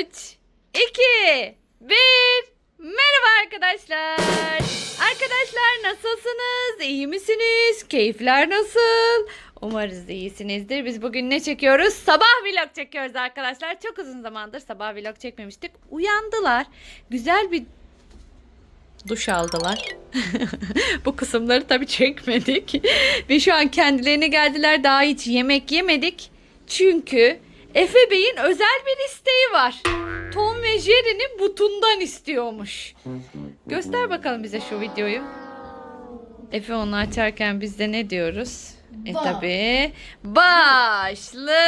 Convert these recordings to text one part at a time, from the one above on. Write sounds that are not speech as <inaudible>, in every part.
3, 2, 1. Merhaba arkadaşlar. Arkadaşlar nasılsınız? İyi misiniz? Keyifler nasıl? Umarız iyisinizdir. Biz bugün ne çekiyoruz? Sabah vlog çekiyoruz arkadaşlar. Çok uzun zamandır sabah vlog çekmemiştik. Uyandılar. Güzel bir duş aldılar. <laughs> Bu kısımları tabii çekmedik. Ve şu an kendilerine geldiler. Daha hiç yemek yemedik. Çünkü Efe Bey'in özel bir isteği var. Tom ve Jerry'nin butundan istiyormuş. Göster bakalım bize şu videoyu. Efe onu açarken biz de ne diyoruz? E tabi başlıyoruz.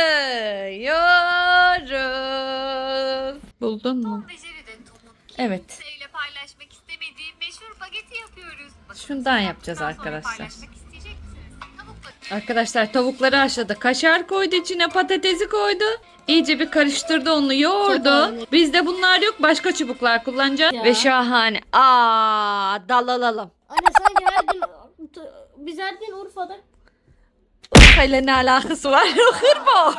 Buldun mu? Evet. kimseyle paylaşmak istemediği meşhur bageti yapıyoruz. Şundan yapacağız arkadaşlar. Arkadaşlar tavukları haşladı. Kaşar koydu içine patatesi koydu. İyice bir karıştırdı onu yoğurdu. Bizde bunlar yok. Başka çubuklar kullanacağız. Ya. Ve şahane. Aa dalalalım. Anne sanki her gün biz her gün Urfa'da Urfa'yla ne alakası var? <laughs> Hırbo. <laughs>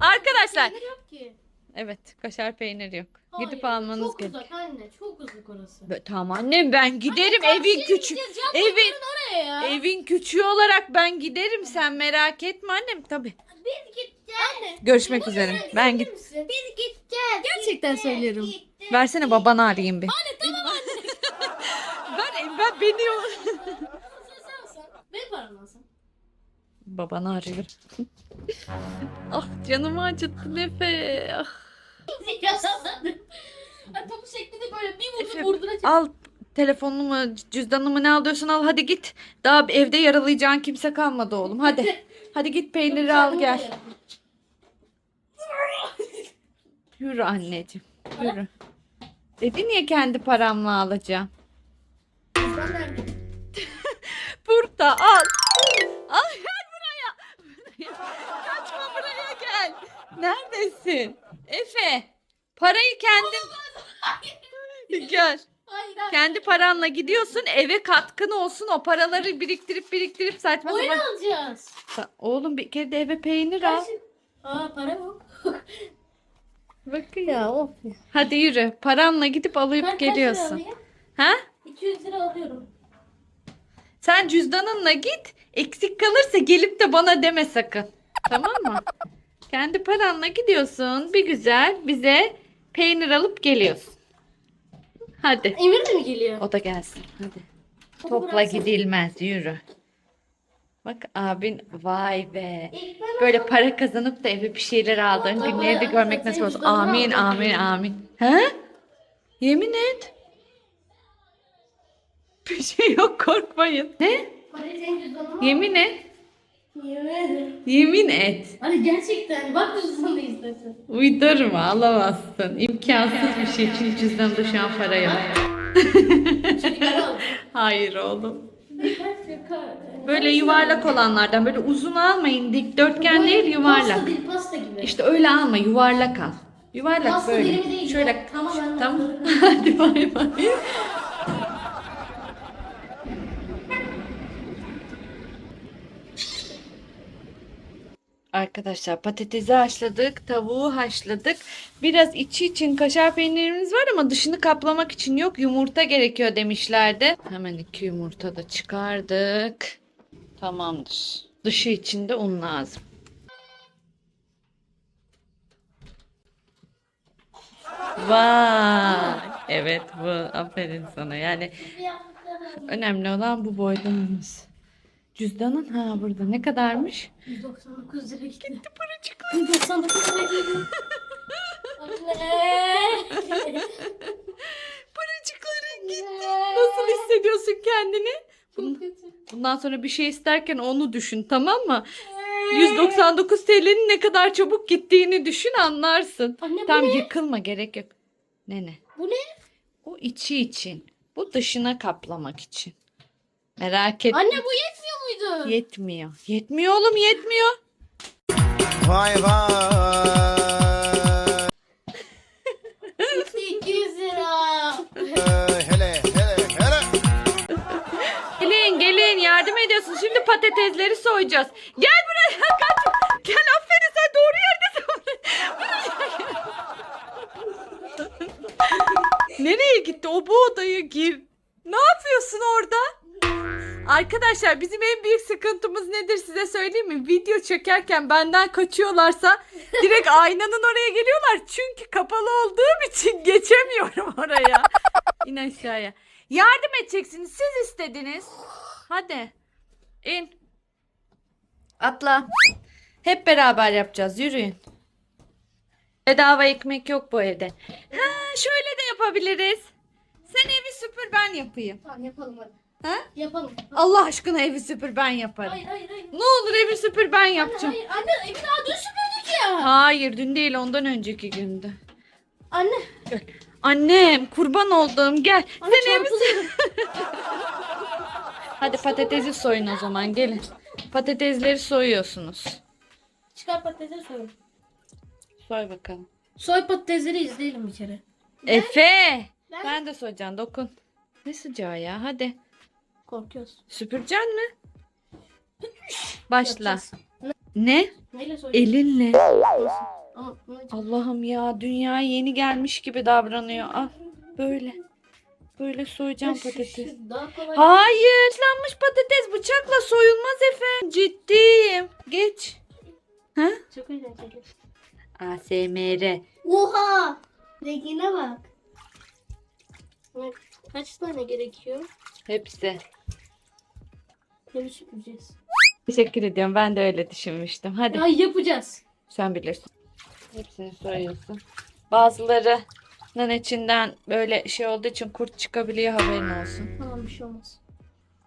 Arkadaşlar. peynir yok ki. Evet kaşar peyniri yok. Hayır, Gidip almanız Çok gerek. uzak anne çok uzak orası. Be- Tamam annem ben giderim Anne, evin küçük. Evin Oraya ya. evin küçüğü olarak ben giderim sen merak etme annem tabi. Biz gideceğiz. Anne. Görüşmek üzere. Ben git. Biz gideceğiz. Gerçekten söylüyorum. Versene babanı arayayım bir. Anne tamam anne. <laughs> Ben ben beni sen sen sen. Benim param alsın. Babanı arıyor. <laughs> ah canımı acıttı Efe. Ah. <laughs> Ay, Topu şeklinde böyle bir Efe, vurdu vurdura çek. Al telefonumu, cüzdanımı ne alıyorsun al hadi git. Daha evde yaralayacağın kimse kalmadı oğlum hadi. <laughs> Hadi git peyniri al gel. <laughs> Yürü anneciğim. Yürü. Dedin ya kendi paramla alacağım. <laughs> Burada al. Al gel buraya. Kaçma buraya gel. Neredesin? Efe. Parayı kendin gel. Kendi paranla gidiyorsun eve katkın olsun o paraları biriktirip biriktirip saçma Oyun sapan. alacağız. Sa- Oğlum bir kere de eve peynir al. Kaç- Aa para yok. <laughs> Bakın ya of ya. Hadi yürü. Paranla gidip alıp kaç lira geliyorsun. alayım? Ha? 200 lira alıyorum. Sen cüzdanınla git. Eksik kalırsa gelip de bana deme sakın. Tamam mı? Kendi paranla gidiyorsun. Bir güzel bize peynir alıp geliyorsun. Hadi. Emir de mi geliyor? O da gelsin. Hadi. Onu Topla bıraksana. gidilmez. Yürü. Bak abin vay be. Böyle para kazanıp da eve bir şeyler aldığın Vallahi günleri de görmek nasip olsun. Amin aldım. amin amin. He? Yemin et. <laughs> Bir şey yok korkmayın. Ne? parayı senin cüzdanına al. Yemin et. Yemin ederim. Yemin et. Hani gerçekten bak cüzdanı istersen. Uydurma alamazsın. İmkansız bir şey. Çünkü cüzdanımda şu an para yok. <laughs> Hayır oğlum. Böyle yuvarlak olanlardan böyle uzun almayın. Dikdörtgen değil yuvarlak. Pasta değil pasta gibi. İşte öyle alma yuvarlak al. Yuvarlak Pasta böyle. dilimi değil. Şöyle Tamam, tamam. <laughs> Hadi bay bay. Arkadaşlar patatesi haşladık, tavuğu haşladık. Biraz içi için kaşar peynirimiz var ama dışını kaplamak için yok. Yumurta gerekiyor demişlerdi. Hemen iki yumurta da çıkardık. Tamamdır. Dışı için de un lazım. Vay. Evet bu. Aferin sana. Yani önemli olan bu boylamamız. Cüzdanın ha burada ne kadarmış? 199 lira gitti. Gitti paracıklar. 199 lira gitti. <laughs> Anne. Paracıkların gitti. Nasıl hissediyorsun kendini? Bundan sonra bir şey isterken onu düşün tamam mı? 199 TL'nin ne kadar çabuk gittiğini düşün anlarsın. Anne bu Tam ne? yıkılma gerek yok. Ne ne? Bu ne? O içi için. Bu dışına kaplamak için. Merak etme. Anne bu yetmiyor? Yetmiyor. Yetmiyor oğlum yetmiyor. Vay vay. 800 lira. Ee, hele hele hele. Gelin gelin yardım ediyorsun. Şimdi patatesleri soyacağız. Gel buraya <laughs> kaç. Gel aferin sen doğru yerdesin. <laughs> Nereye gitti? O bu odaya gir. Ne yapıyorsun orada? Arkadaşlar bizim çekerken benden kaçıyorlarsa direkt aynanın oraya geliyorlar. Çünkü kapalı olduğum için <laughs> geçemiyorum oraya. İn aşağıya. Yardım edeceksiniz. Siz istediniz. Hadi. İn. Atla. Hep beraber yapacağız. Yürüyün. Bedava ekmek yok bu evde. Ha, şöyle de yapabiliriz. Sen evi süpür ben yapayım. Tamam yapalım hadi. Ha? Yapalım. Allah aşkına evi süpür ben yaparım. Hayır hayır hayır. Ne olur evi süpür ben yapacağım. hayır anne evi daha dün süpürdük ya. Hayır dün değil ondan önceki gündü. Anne. Annem kurban oldum gel. Anne Sen evi. <laughs> Hadi patatesi soyun o zaman gelin. Patatesleri soyuyorsunuz. Çıkar patatesleri soyun. Soy bakalım. Soy patatesleri izleyelim bir kere. Efe. Ben- Ben de soyacağım dokun. Ne sıcağı ya hadi. Korkuyoruz. Süpüreceksin mi? Başla. Yapacağız. Ne? Neyle soyacağız? Elinle. Ama bunu Allah'ım ya dünya yeni gelmiş gibi davranıyor. Al böyle. Böyle soyacağım patates. Daha kolay. Hayır ıslanmış patates bıçakla soyulmaz Efe. Ciddiyim. Geç. Ha? Çok eğlenceli. ASMR. Oha! Rengine bak. Kaç tane gerekiyor? Hepsi. Süpüreceğiz. Teşekkür ediyorum. Ben de öyle düşünmüştüm. Hadi Ay yapacağız. sen bilirsin. Hepsini soyuyorsun. Bazılarının içinden böyle şey olduğu için kurt çıkabiliyor haberin olsun. Tamam bir şey olmaz.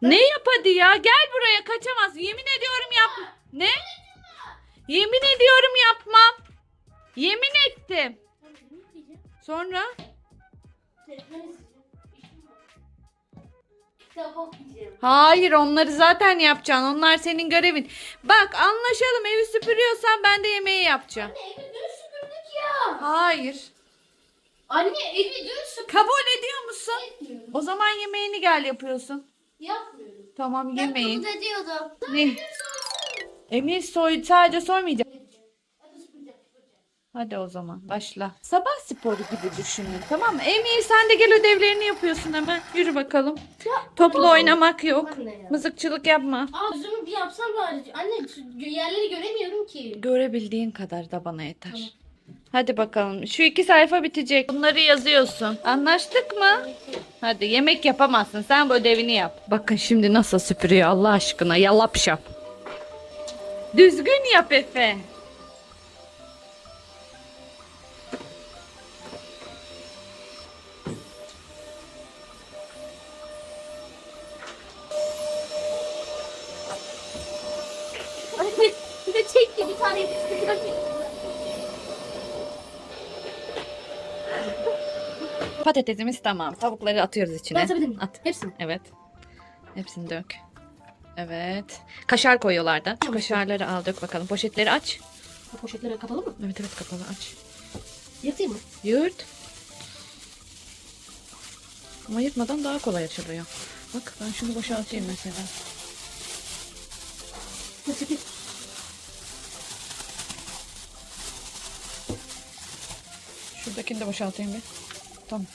Ne yap hadi ya? Gel buraya kaçamaz. Yemin ediyorum yap. Ne? Yemin ediyorum yapmam. Yemin ettim. Sonra Kitap okuyacağım. Hayır onları zaten yapacaksın. Onlar senin görevin. Bak anlaşalım evi süpürüyorsan ben de yemeği yapacağım. Anne evi dün süpürdük ya. Hayır. Anne evi dün süpürdük. Kabul ediyor musun? Etmiyorum. O zaman yemeğini gel yapıyorsun. Yapmıyorum. Tamam yemeğin. Ben kabul ediyordum. Ne? Emir soy sadece soymayacak. Hadi o zaman başla. Sabah sporu gibi düşünün tamam mı? Emir sen de gel ödevlerini yapıyorsun hemen. Yürü bakalım. Toplu oynamak yok. Anne ya. Mızıkçılık yapma. Aa gözümü bir yapsam bari. Anne yerleri göremiyorum ki. Görebildiğin kadar da bana yeter. Hadi bakalım. Şu iki sayfa bitecek. Bunları yazıyorsun. Anlaştık mı? Hadi yemek yapamazsın. Sen bu ödevini yap. Bakın şimdi nasıl süpürüyor Allah aşkına. Yalap şap. Düzgün yap Efe. Anne bir de çekti bir tane yapıştırdı. Patatesimiz tamam. Tavukları atıyoruz içine. Ben atabilir miyim? At. Hepsini. Evet. Hepsini dök. Evet. Kaşar koyuyorlar da. Şu kaşarları al dök bakalım. Poşetleri aç. Poşetleri kapalı mı? Evet evet kapalı aç. Yırtayım mı? Yırt. Ama yırtmadan daha kolay açılıyor. Bak ben şunu boşaltayım mesela. Çekil. Şuradakini de boşaltayım bir. Tamam.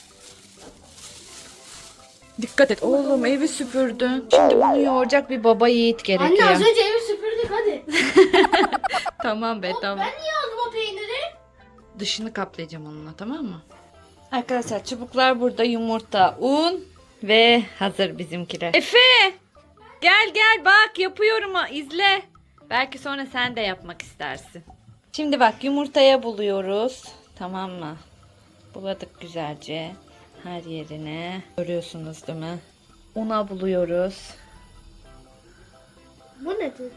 Dikkat et oğlum evi süpürdün. Şimdi bunu yoğuracak bir baba yiğit gerekiyor. Anne az önce evi süpürdük hadi. <laughs> Tamam be tamam. Ben niye aldım o peyniri? Dışını kaplayacağım onunla tamam mı? Arkadaşlar çubuklar burada yumurta, un ve hazır bizimkiler. Efe! Gel gel bak yapıyorum ha izle. Belki sonra sen de yapmak istersin. Şimdi bak yumurtaya buluyoruz. Tamam mı? Buladık güzelce. Her yerine. Görüyorsunuz değil mi? Una buluyoruz. Bu nedir?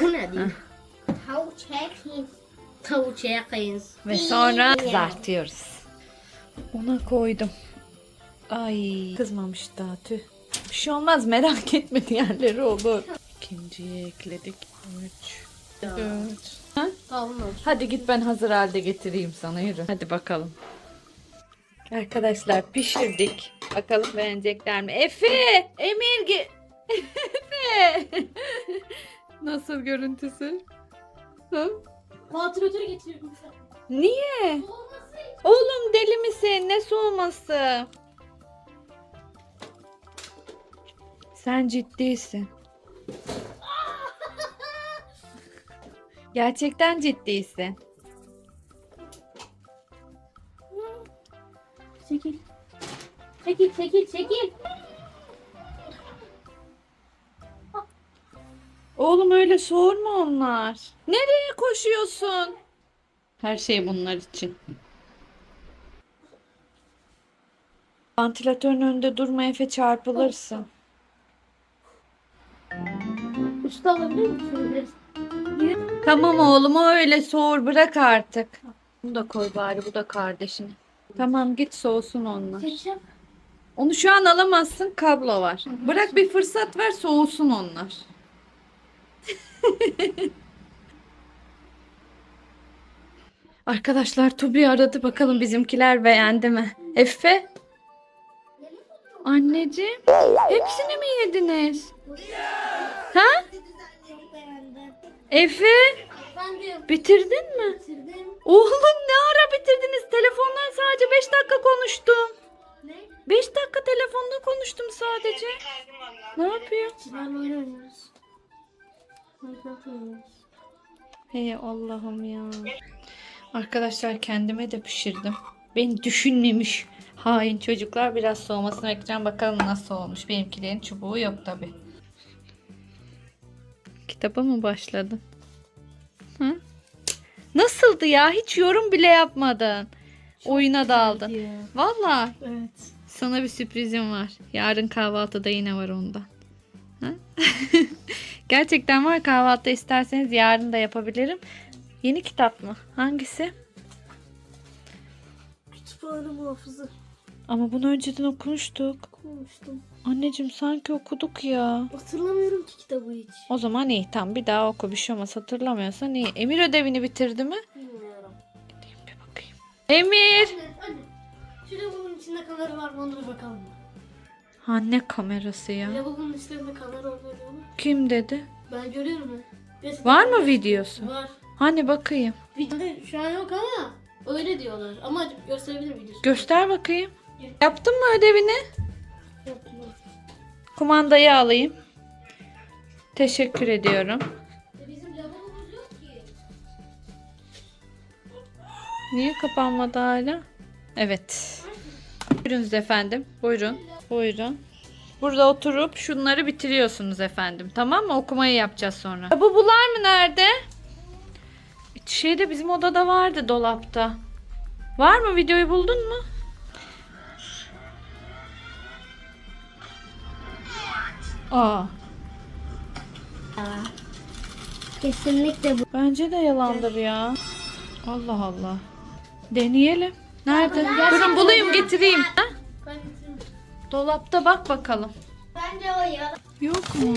Bu nedir? Tavuk çekiniz. Tavuk çekiniz. Ve sonra kızartıyoruz. Ona koydum. Ay kızmamış daha tüh. Bir şey olmaz merak etme diğerleri olur. İkinciyi ekledik. Üç. Dört. Ha? Hadi git ben hazır halde getireyim sana yürü. Hadi bakalım. Arkadaşlar pişirdik. Bakalım beğenecekler mi? Efe! Emir ge- <laughs> Efe! Nasıl görüntüsü? Ha? Vantilatörü getiriyorum. Niye? Olması Oğlum deli misin? Ne soğuması? Sen ciddisin. Gerçekten ciddisin. Çekil. Çekil çekil çekil. Oğlum öyle soğur mu onlar? Nereye koşuyorsun? Her şey bunlar için. Vantilatörün önünde durma Efe çarpılırsın. Usta alabilir misin? Tamam oğlum o öyle soğur bırak artık. Bunu da koy bari bu da kardeşin. Tamam git soğusun onlar. Çekeceğim. Onu şu an alamazsın kablo var. Bırak bir fırsat ver soğusun onlar. <laughs> Arkadaşlar Tubi aradı bakalım bizimkiler beğendi mi? Efe? Anneciğim hepsini mi yediniz? Ha? Efe Efendim. bitirdin mi? Bitirdim. Oğlum ne ara bitirdiniz? Telefondan sadece 5 dakika konuştum. Ne? 5 dakika telefonda konuştum sadece. Ne yapıyor? Oyun oynuyoruz. Minecraft oynuyoruz. Hey Allah'ım ya. Arkadaşlar kendime de pişirdim. Beni düşünmemiş hain çocuklar. Biraz soğumasını bekleyeceğim. Bakalım nasıl olmuş. Benimkilerin çubuğu yok tabi. Kitaba mı başladın? Hı? Nasıldı ya? Hiç yorum bile yapmadın. Oyuna daldın. Ya. Valla Evet. sana bir sürprizim var. Yarın kahvaltıda yine var ondan. <laughs> Gerçekten var kahvaltı isterseniz yarın da yapabilirim. Yeni kitap mı? Hangisi? Kütüphane muhafızı. Ama bunu önceden okumuştuk. Okumuştum. Anneciğim sanki okuduk ya. Hatırlamıyorum ki kitabı hiç. O zaman iyi tamam bir daha oku bir şey olmaz hatırlamıyorsan iyi. Emir ödevini bitirdi mi? Bilmiyorum. Gideyim bir bakayım. Emir! Anne, anne. Şu lavabonun içinde kamera var mı? Bir bakalım mı? Ha ne kamerası ya? Lavabonun içinde kamera oluyor mu? Kim dedi? Ben görüyorum? Resim- Var mı videosu? Var. Hani bakayım. Videoda şu an yok ama öyle diyorlar. Ama gösterebilir videosu. Göster bakayım. Yaptın mı ödevini? Kumandayı alayım. Teşekkür ediyorum. Niye kapanmadı hala? Evet. Buyurunuz efendim. Buyurun. Buyurun. Burada oturup şunları bitiriyorsunuz efendim. Tamam mı? Okumayı yapacağız sonra. Bu bular mı nerede? Şeyde bizim odada vardı dolapta. Var mı? Videoyu buldun mu? Aa, Kesinlikle bu. bence de yalandır ya. Allah Allah. Deneyelim. Nerede? Durun bulayım getireyim. Ha? Dolapta bak bakalım. Bence o ya. Yok mu?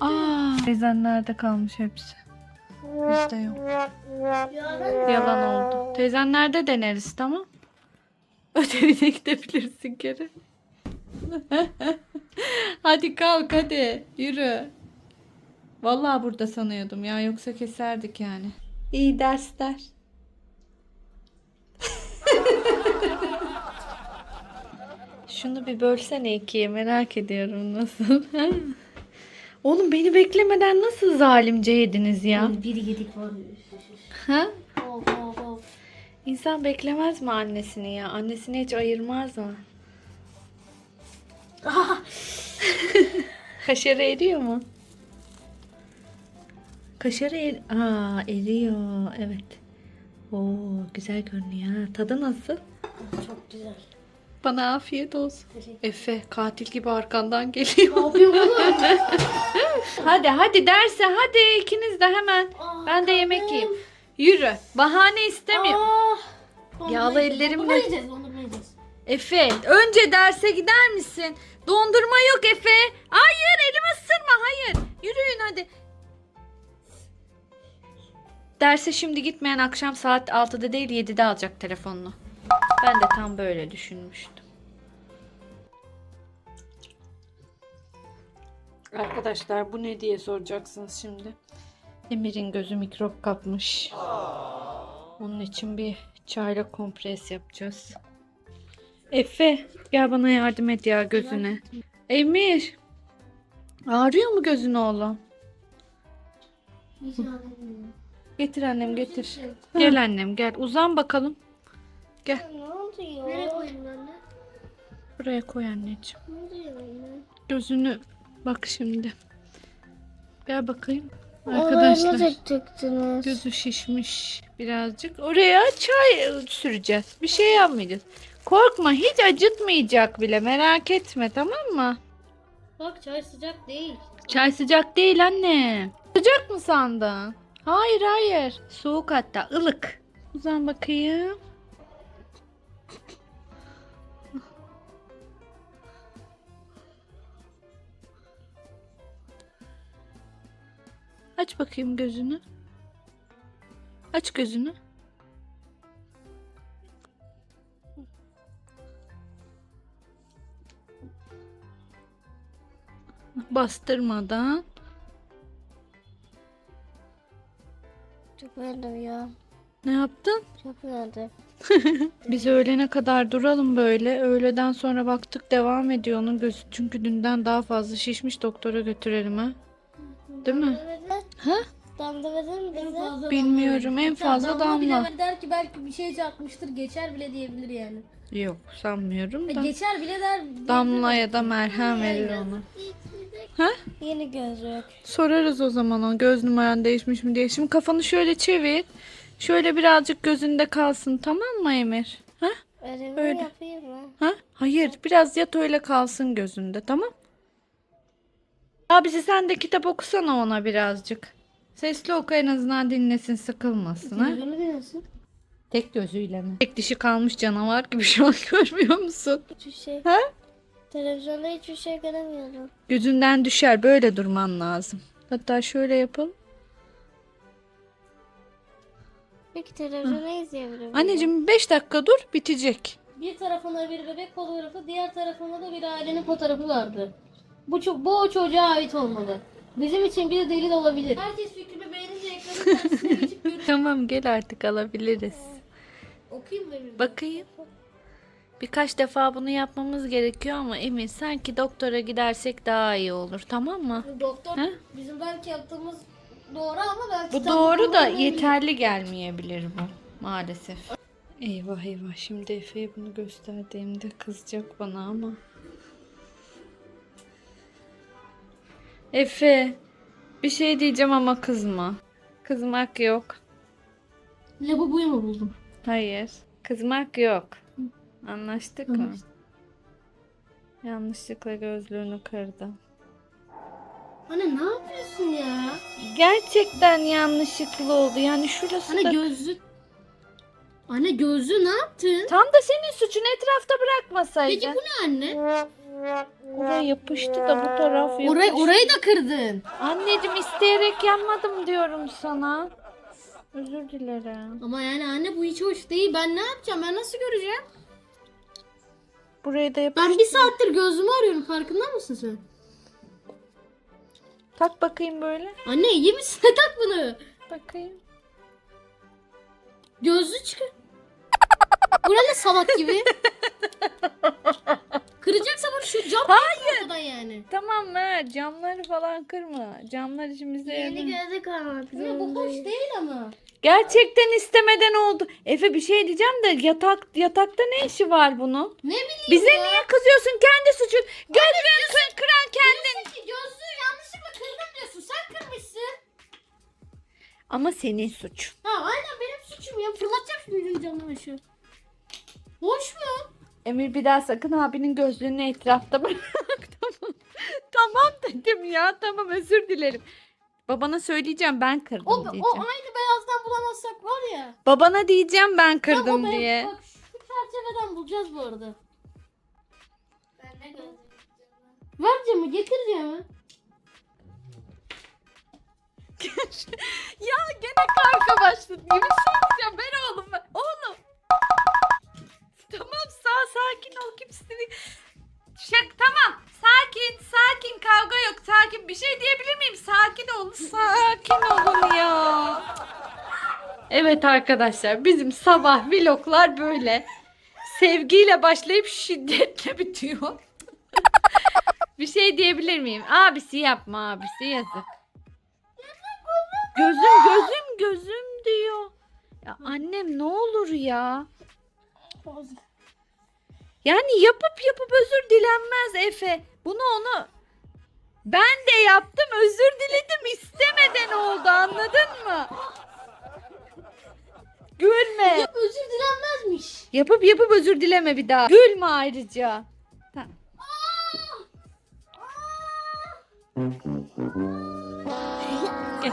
Aa. Teyzen nerede kalmış hepsi? Bizde yok. Yalan oldu. Teyzen nerede deneriz tamam? Ödevine gidebilirsin geri. <laughs> hadi kalk hadi yürü. Vallahi burada sanıyordum ya yoksa keserdik yani. İyi dersler. <laughs> Şunu bir bölsene ikiye merak ediyorum nasıl. <laughs> Oğlum beni beklemeden nasıl zalimce yediniz ya? Bir yedik var. Ha? Of of of. İnsan beklemez mi annesini ya? Annesini hiç ayırmaz mı? <laughs> Kaşarı eriyor mu? Kaşarı er... Aa, eriyor. Evet. Oo, güzel görünüyor. ha. Tadı nasıl? Çok güzel. Bana afiyet olsun. Teşekkür Efe katil gibi arkandan geliyor. Ne yapıyorsun oğlum? <laughs> hadi hadi derse hadi ikiniz de hemen. Aa, Ben de yemek yiyeyim. Yürü. Bahane istemiyorum. Ah. Dondurma Yağlı yiyeceğiz, ellerimle- Dondurma yiyeceğiz, dondurma yiyeceğiz. Efe önce derse gider misin? Dondurma yok Efe. Hayır elimi ısırma hayır. Yürüyün hadi. Derse şimdi gitmeyen akşam saat 6'da değil 7'de alacak telefonunu. Ben de tam böyle düşünmüştüm. Arkadaşlar bu ne diye soracaksınız şimdi. Emir'in gözü mikrop kapmış. Onun için bir Çayla kompres yapacağız. Efe gel bana yardım et ya gözüne. Emir. Ağrıyor mu gözün oğlum? Getir annem getir. Gel annem gel uzan bakalım. Ne oluyor? Nereye koyayım anne? Buraya koy anneciğim. Ne oluyor anne? Gözünü bak şimdi. Gel bakayım. Arkadaşlar. Gözü şişmiş birazcık. Oraya çay süreceğiz. Bir şey yapmayacağız. Korkma hiç acıtmayacak bile merak etme tamam mı? Bak çay sıcak değil. Çay sıcak değil anne. Sıcak mı sandın? Hayır hayır. Soğuk hatta ılık. Uzan bakayım. Aç bakayım gözünü. Aç gözünü. Bastırmadan. Çok beğendim ya. Ne yaptın? Çok beğendim. <laughs> Biz öğlene kadar duralım böyle. Öğleden sonra baktık devam ediyor onun gözü. Çünkü dünden daha fazla şişmiş doktora götürelim ha. Değil mi? Ha? Damla verir mi bize? Bilmiyorum en fazla damla. bile der ki belki bir şey çarpmıştır geçer bile diyebilir yani. Yok sanmıyorum E, da. geçer bile der. Damla ya da merhem verir ona. Ha? Yeni gözlük. Sorarız o zaman o göz numaran değişmiş mi diye. Şimdi kafanı şöyle çevir. Şöyle birazcık gözünde kalsın tamam mı Emir? Ha? Öyle Öyle. yapayım mı? Ha? Hayır, biraz yat öyle kalsın gözünde, tamam? Abisi sen de kitap okusana ona birazcık. Sesli oku en azından dinlesin, sıkılmasın ha. Dinlesin. Tek gözüyle mi? Tek dişi kalmış canavar gibi şu an <laughs> görmüyor musun? Hiçbir şey. Ha? Televizyonda hiçbir şey göremiyorum. Gözünden düşer, böyle durman lazım. Hatta şöyle yapalım. Peki televizyonu izleyebilirim. Anneciğim 5 dakika dur, bitecek. Bir tarafında bir bebek fotoğrafı, diğer tarafında da bir ailenin fotoğrafı vardı. Bu, ço- bu o çocuğa ait olmalı. Bizim için bir delil olabilir. Herkes fikrimi beğenince ekranın <laughs> karşısına geçip Tamam gel artık alabiliriz. okuyayım mı? Bakayım. Birkaç defa bunu yapmamız gerekiyor ama Emin sanki doktora gidersek daha iyi olur tamam mı? Doktor He? bizim belki yaptığımız doğru ama belki Bu tam doğru da değil. yeterli gelmeyebilir bu maalesef. Eyvah eyvah şimdi Efe'ye bunu gösterdiğimde kızacak bana ama. Efe bir şey diyeceğim ama kızma. Kızmak yok. Lavaboyu mu buldum? Hayır. Kızmak yok. Anlaştık mı? Anlaştık. Yanlışlıkla gözlüğünü kırdım. Anne ne yapıyorsun ya? Gerçekten yanlışlıkla oldu. Yani şurası Anne da... gözlük. Anne gözlüğü ne yaptın? Tam da senin suçun etrafta bırakmasaydın. Peki bu ne anne? Oraya yapıştı da bu taraf yapıştı. Orayı, orayı da kırdın. Anneciğim isteyerek yanmadım diyorum sana. Özür dilerim. Ama yani anne bu hiç hoş değil. Ben ne yapacağım? Ben nasıl göreceğim? Burayı da yapıştı. Ben bir saattir gözümü arıyorum. Farkında mısın sen? Tak bakayım böyle. Anne iyi misin? <laughs> tak bunu. Bakayım. Gözlü çıkar. Bu ne lan salak gibi? <laughs> Kıracaksa bunu şu cam Hayır. yani. Tamam mı? Camları falan kırma. Camlar işimize yarar. gözlük almak Bu hoş değil ama. Gerçekten istemeden oldu. Efe bir şey diyeceğim de yatak yatakta ne işi var bunun? Ne bileyim Bize ya. niye kızıyorsun? Kendi suçun. Gözlüğü kır, kıran kendin. Diyorsun ki gözlüğü yanlışlıkla kırdım diyorsun. Sen kırmışsın. Ama senin suç. Ha aynen benim suçum ya. Fırlatacağım şimdi camdan aşağı. Hoş mu? Emir bir daha sakın abinin gözlüğünü etrafta <laughs> bırak. tamam. Tamam dedim ya. Tamam özür dilerim. Babana söyleyeceğim ben kırdım O, o diyeceğim. aynı beyazdan bulamazsak var ya. Babana diyeceğim ben kırdım o beyaz- diye. Bak şu çerçeveden bulacağız bu arada. Ben ne Ver camı getir camı. <laughs> ya gene kavga başladı. Bir şey diyeceğim. Evet arkadaşlar bizim sabah vloglar böyle. Sevgiyle başlayıp şiddetle bitiyor. bir şey diyebilir miyim? Abisi yapma abisi yazık. Gözüm gözüm gözüm diyor. Ya annem ne olur ya. Yani yapıp yapıp özür dilenmez Efe. Bunu onu ben de yaptım özür diledim istemeden Yapıp yapıp özür dileme bir daha. Gülme ayrıca. Tamam. Gel.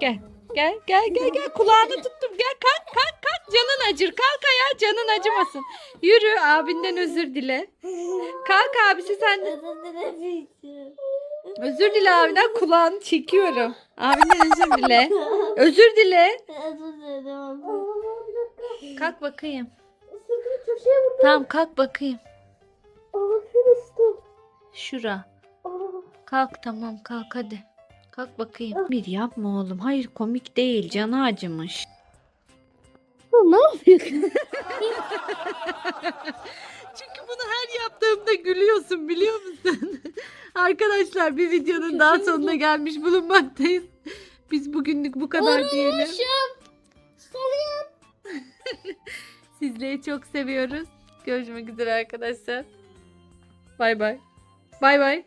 Gel. Gel gel gel gel kulağını tuttum gel kalk kalk kalk canın acır kalk ayağa canın acımasın yürü abinden özür dile kalk abisi sen Özür dile abiden kulağını çekiyorum abinden özür dile özür dile kalk bakayım Sakın köşeye vur. tamam kalk bakayım Aa şurası. şura Kalk tamam kalk hadi. Kalk bakayım. Bir yapma oğlum. Hayır komik değil. Canı acımış. Ne yapıyorsun? <laughs> <laughs> Çünkü bunu her yaptığımda gülüyorsun biliyor musun? <laughs> Arkadaşlar bir videonun daha sonuna gelmiş bulunmaktayız. Biz bugünlük bu kadar diyelim. Sizleri çok seviyoruz. Görüşmek üzere arkadaşlar. Bay bay. Bay bay.